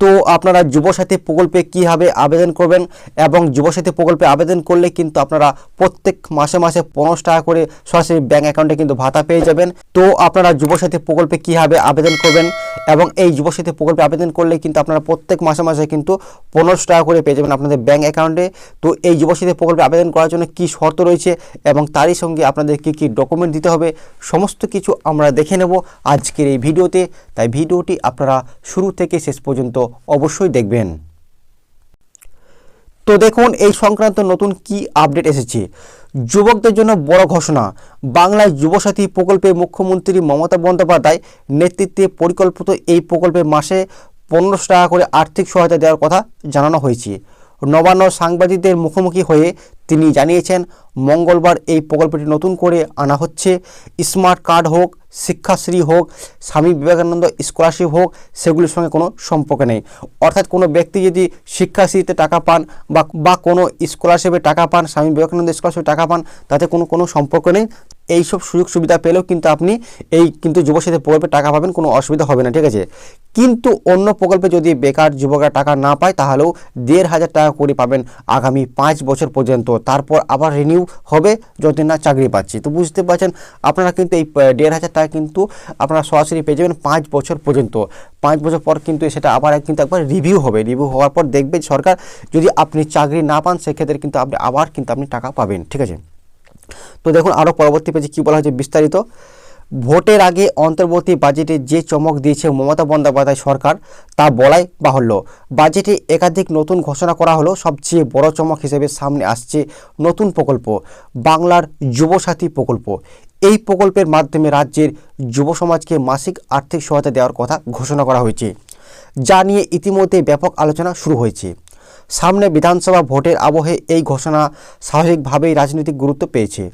তো আপনারা যুবসাথী প্রকল্পে কীভাবে আবেদন করবেন এবং যুবসাথী প্রকল্পে আবেদন করলে কিন্তু আপনারা প্রত্যেক মাসে মাসে পনেরোশো টাকা করে সরাসরি ব্যাঙ্ক অ্যাকাউন্টে কিন্তু ভাতা পেয়ে যাবেন। তো আপনারা যুবসাথী প্রকল্পে কীভাবে আবেদন করবেন এবং এই যুবসাথী প্রকল্পে আবেদন করলে কিন্তু আপনারা প্রত্যেক মাসে মাসে কিন্তু পনেরোশো টাকা করে পেয়ে যাবেন আপনাদের ব্যাঙ্ক অ্যাকাউন্টে তো এই যুবসাথী প্রকল্পে আবেদন করার জন্য কী শর্ত রয়েছে এবং তারই সঙ্গে আপনাদের কী কী ডকুমেন্ট দিতে হবে সমস্ত কিছু আমরা দেখে নেব আজকের এই ভিডিওতে। তাই ভিডিওটি আপনারা শুরু থেকে শেষ পর্যন্ত অবশ্যই দেখবেন। তো দেখুন, এই সংক্রান্ত নতুন কি আপডেট এসেছে? যুবকদের জন্য বড় ঘোষণা। বাংলায় যুবসাথী প্রকল্পে মুখ্যমন্ত্রী মমতা বন্দ্যোপাধ্যায় নেতৃত্বে পরিকল্পিত এই প্রকল্পে মাসে পনেরোশো টাকা করে আর্থিক সহায়তা দেওয়ার কথা জানানো হয়েছে। নবান্ন সাংবাদিকদের মুখোমুখি হয়ে তিনি জানিয়েছেন মঙ্গলবার এই প্রকল্পটি নতুন করে আনা হচ্ছে। স্মার্ট কার্ড হোক, শিক্ষাশ্রী হোক, স্বামী বিবেকানন্দ স্কলারশিপ হোক, সেগুলির সঙ্গে কোনো সম্পর্ক নেই। অর্থাৎ কোনো ব্যক্তি যদি শিক্ষাশ্রীতে টাকা পান বা বা কোনো স্কলারশিপে টাকা পান, স্বামী বিবেকানন্দ স্কলারশিপে টাকা পান, তাতে কোনো কোনো সম্পর্ক নেই। এইসব সুযোগ সুবিধা পেলেও কিন্তু আপনি এই কিন্তু যুবসাথী প্রকল্পে টাকা পাবেন, কোনো অসুবিধা হবে না, ঠিক আছে? কিন্তু অন্য প্রকল্পে যদি বেকার যুবকরা টাকা না পায়, তাহলেও দেড় হাজার টাকা করে পাবেন আগামী পাঁচ বছর পর্যন্ত। তারপর আবার রিনিউ হবে যদি না চাকরি পাচ্ছি। তো বুঝতে পারছেন, আপনারা কিন্তু এই দেড় হাজার টাকা কিন্তু আপনারা সরাসরি পেয়ে যাবেন পাঁচ বছর পর্যন্ত। পাঁচ বছর পর কিন্তু সেটা আবার কিন্তু একবার রিভিউ হবে। রিভিউ হওয়ার পর দেখবে সরকার যদি আপনি চাকরি না পান, সেক্ষেত্রে কিন্তু আপনি আবার কিন্তু আপনি টাকা পাবেন। ঠিক আছে? তো দেখুন আরও পরবর্তী পেজে কী বলা হয়েছে বিস্তারিত। ভোটের আগে অন্তর্বর্তী বাজেটে যে চমক দিয়েছে মমতা বন্দ্যোপাধ্যায় সরকার, তা বলাই বাহুল্য। বাজেটে একাধিক নতুন ঘোষণা করা হলো সবচেয়ে বড় চমক হিসেবে সামনে আসছে নতুন প্রকল্প, বাংলার যুবসাথী প্রকল্প। এই প্রকল্পের মাধ্যমে রাজ্যের যুব সমাজকে মাসিক আর্থিক সহায়তা দেওয়ার কথা ঘোষণা করা হয়েছে, যা নিয়ে ইতিমধ্যে ব্যাপক আলোচনা শুরু হয়েছে। সামনে বিধানসভা ভোটের আবহে এই ঘোষণা স্বাভাবিকভাবেই রাজনৈতিক গুরুত্ব পেয়েছে।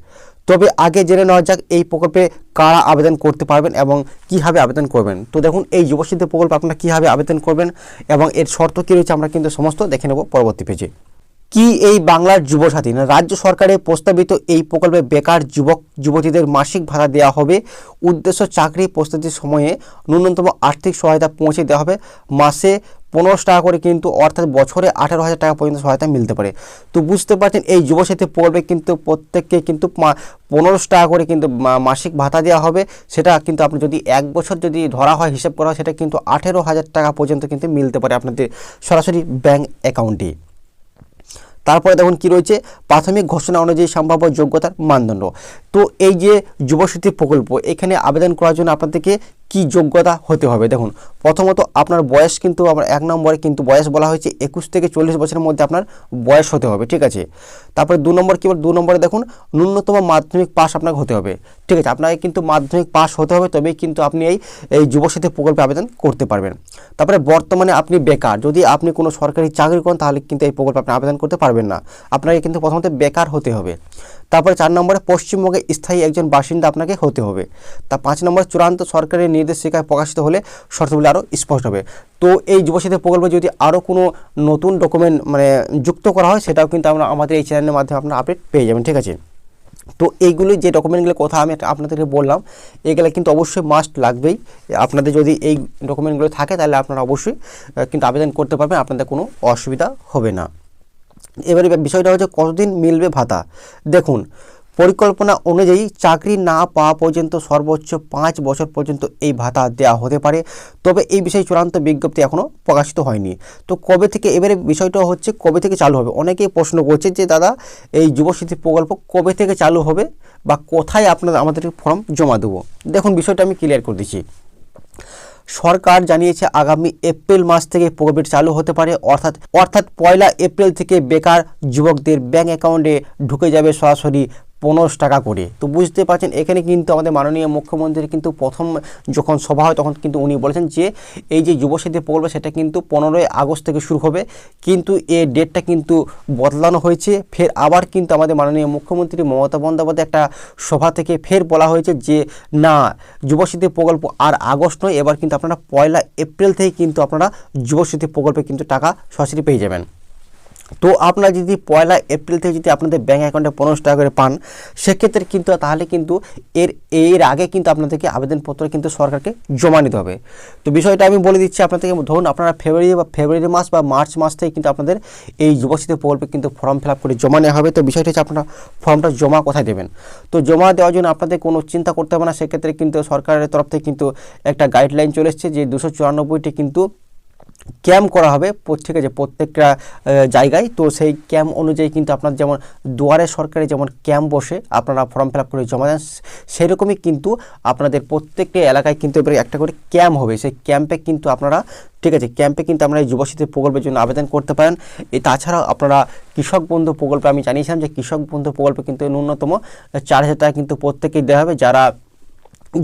তবে আগে জেনে নেওয়া যাক এই প্রকল্পে কারা আবেদন করতে পারবেন এবং কীভাবে আবেদন করবেন। তো দেখুন, এই যুবশ্রী প্রকল্পে আপনারা কীভাবে আবেদন করবেন এবং এর শর্ত কী রয়েছে আমরা কিন্তু সমস্ত দেখে নেব পরবর্তী পেজে কি এই বাংলার যুবসাথী? না, রাজ্য সরকারের প্রস্তাবিত এই প্রকল্পে বেকার যুবক, যুবতীদের মাসিক ভাড়া দেওয়া হবে। উদ্দেশ্য চাকরি প্রস্তুতির সময়ে ন্যূনতম আর্থিক সহায়তা পৌঁছে দেওয়া হবে। মাসে পনেরোশো টাকা করে কিন্তু, অর্থাৎ বছরে আঠারো হাজার টাকা পর্যন্ত সহায়তা মিলতে পারে। তো বুঝতে পারছেন, এই যুবসাথী প্রকল্পে কিন্তু প্রত্যেককে কিন্তু পনেরোশো টাকা করে কিন্তু মাসিক ভাতা দেওয়া হবে। সেটা কিন্তু আপনি যদি এক বছর যদি ধরা হয়, হিসাব করা হয়, সেটা কিন্তু আঠেরো হাজার টাকা পর্যন্ত কিন্তু মিলতে পারে আপনাদের সরাসরি ব্যাঙ্ক অ্যাকাউন্টে। তারপরে দেখুন কি রয়েছে? প্রাথমিক ঘোষণা অনুযায়ী সম্ভাব্য যোগ্যতার মানদণ্ড। তো এই যে যুবশক্তি প্রকল্প, এখানে আবেদন করার জন্য আপনাদেরকে কি যোগ্যতা হতে হবে? দেখুন, প্রথমত আপনার বয়স কিন্তু আমার এক নম্বরে কিন্তু বয়স বলা হয়েছে, একুশ থেকে চল্লিশ বছরের মধ্যে আপনার বয়স হতে হবে, ঠিক আছে? তারপরে দু নম্বর কি দু নম্বরে দেখুন, ন্যূনতম মাধ্যমিক পাস আপনাকে হতে হবে, ঠিক আছে? আপনাকে কিন্তু মাধ্যমিক পাস হতে হবে, তবেই কিন্তু আপনি এই এই যুবসাথী প্রকল্পে আবেদন করতে পারবেন। তারপরে বর্তমানে আপনি বেকার, যদি আপনি কোনো সরকারি চাকরি করেন, তাহলে কিন্তু এই প্রকল্পে আপনি আবেদন করতে পারবেন না। আপনাকে কিন্তু প্রথমত বেকার হতে হবে। তারপরে চার নম্বরে পশ্চিমবঙ্গে স্থায়ী একজন বাসিন্দা আপনাকে হতে হবে। তা পাঁচ নম্বর চূড়ান্ত সরকারের নির্দেশিকায় প্রকাশিত হলে শর্তগুলি আরও স্পষ্ট হবে। তো এই যুবসাথী প্রকল্পে যদি আরও কোনো নতুন ডকুমেন্ট মানে যুক্ত করা হয়, সেটাও কিন্তু আমরা আমাদের এই চ্যানেলের মাধ্যমে আপনারা আপডেট পেয়ে যাবেন, ঠিক আছে? তো এইগুলি যে ডকুমেন্টগুলোর কথা আমি আপনাদেরকে বললাম, এগুলো কিন্তু অবশ্যই মাস্ট লাগবেই। আপনাদের যদি এই ডকুমেন্টগুলো থাকে, তাহলে আপনারা অবশ্যই কিন্তু আবেদন করতে পারবেন, আপনাদের কোনো অসুবিধা হবে না। এবারে বিষয়টা হচ্ছে কতদিন মিলবে ভাতা? দেখুন, পরিকল্পনা অনুযায়ী চাকরি না পাওয়া পর্যন্ত সর্বোচ্চ পাঁচ বছর পর্যন্ত এই ভাতা দেওয়া হতে পারে। তবে এই বিষয়ে চূড়ান্ত বিজ্ঞপ্তি এখনও প্রকাশিত হয়নি। তো কবে থেকে, এবারে বিষয়টা হচ্ছে কবে থেকে চালু হবে? অনেকেই প্রশ্ন করছে যে, দাদা, এই যুবস্মৃতি প্রকল্প কবে থেকে চালু হবে বা কোথায় আপনারা আমাদের ফর্ম জমা দেবো? দেখুন, বিষয়টা আমি ক্লিয়ার করে দিচ্ছি। সরকার জানিয়েছে আগামী এপ্রিল মাস থেকে প্রকল্পটি চালু হতে পারে, অর্থাৎ অর্থাৎ পয়লা এপ্রিল থেকে বেকার যুবকদের ব্যাংক অ্যাকাউন্টে ঢুকে যাবে সরাসরি পনেরোশো টাকা করে। তো বুঝতে পারছেন, এখানে কিন্তু আমাদের মাননীয় মুখ্যমন্ত্রী কিন্তু প্রথম যখন সভা হয়, তখন কিন্তু উনি বলেছেন যে, এই যে যুবসাথী প্রকল্প সেটা কিন্তু পনেরোই আগস্ট থেকে শুরু হবে। কিন্তু এই ডেটটা কিন্তু বদলানো হয়েছে। ফের আবার কিন্তু আমাদের মাননীয় মুখ্যমন্ত্রী মমতা বন্দ্যোপাধ্যায় একটা সভা থেকে ফের বলা হয়েছে যে, না যুবসাথী প্রকল্প আর আগস্ট নয়, এবার কিন্তু আপনারা পয়লা এপ্রিল থেকে কিন্তু আপনারা যুবসাথী প্রকল্পে কিন্তু টাকা সরাসরি পেয়ে যাবেন। তো আপনারা যদি পয়লা এপ্রিল থেকে যদি আপনাদের ব্যাঙ্ক অ্যাকাউন্টে পনেরোশো টাকা করে পান, সেক্ষেত্রে কিন্তু, তাহলে কিন্তু এর এর আগে কিন্তু আপনাদেরকে আবেদনপত্র কিন্তু সরকারকে জমা নিতে হবে। তো বিষয়টা আমি বলে দিচ্ছি আপনাদেরকে, ধরুন আপনারা ফেব্রুয়ারি বা, ফেব্রুয়ারি মাস বা মার্চ মাস থেকে কিন্তু আপনাদের এই যুবশক্তি প্রকল্পে কিন্তু ফর্ম ফিল করে জমা নেওয়া হবে। তো বিষয়টা হচ্ছে আপনারা ফর্মটা জমা কোথায় দেবেন? তো জমা দেওয়ার জন্য আপনাদের কোনো চিন্তা করতে হবে না। সেক্ষেত্রে কিন্তু সরকারের তরফ থেকে কিন্তু একটা গাইডলাইন চলে এসছে যে দুশো চুরানব্বইটি কিন্তু ক্যাম্প করা হবে ঠিক আছে, প্রত্যেকটা জায়গায়। তো সেই ক্যাম্প অনুযায়ী কিন্তু আপনার যেমন দুয়ারে সরকারি যেমন ক্যাম্প বসে আপনারা ফর্ম ফিল করে জমা দেন, সেরকমই কিন্তু আপনাদের প্রত্যেকটা এলাকায় কিন্তু এবারে একটা করে ক্যাম্প হবে। সেই ক্যাম্পে কিন্তু আপনারা, ঠিক আছে, ক্যাম্পে কিন্তু আপনারা এই যুবশক্তি প্রকল্পের জন্য আবেদন করতে পারেন। এ, তাছাড়াও আপনারা কৃষক বন্ধু প্রকল্পে আমি জানিয়েছিলাম যে কৃষক বন্ধু প্রকল্পে কিন্তু ন্যূনতম চার হাজার টাকা কিন্তু প্রত্যেকেই দেওয়া হবে। যারা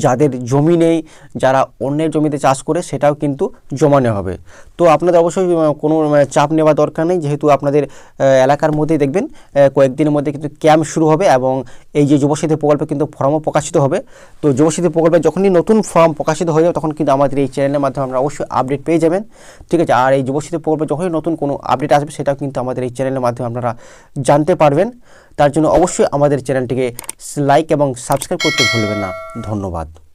যাদের জমি নেই যারা অন্যের জমিতে চাষ করে সেটাও কিন্তু জমা নেওয়া হবে। তো আপনাদের অবশ্যই কোনো মানে, চাপ নেওয়া দরকার নেই। যেহেতু আপনাদের এলাকার মধ্যেই দেখবেন কয়েকদিনের মধ্যে কিন্তু ক্যাম্প শুরু হবে এবং এই যে যুবশক্তি প্রকল্পে কিন্তু ফর্মও প্রকাশিত হবে। তো যুবশক্তি প্রকল্পে যখনই নতুন ফর্ম প্রকাশিত হয়ে যাবে তখন কিন্তু আমাদের এই চ্যানেলের মাধ্যমে আমরা অবশ্যই আপডেট পেয়ে যাবেন। ঠিক আছে? আর এই যুবশক্তি প্রকল্পে যখনই নতুন কোনো আপডেট আসবে সেটাও কিন্তু আমাদের এই চ্যানেলের মাধ্যমে আপনারা জানতে পারবেন। তার জন্য অবশ্যই আমাদের চ্যানেলটিকে লাইক এবং সাবস্ক্রাইব করতে ভুলবেন না। ধন্যবাদ। lado.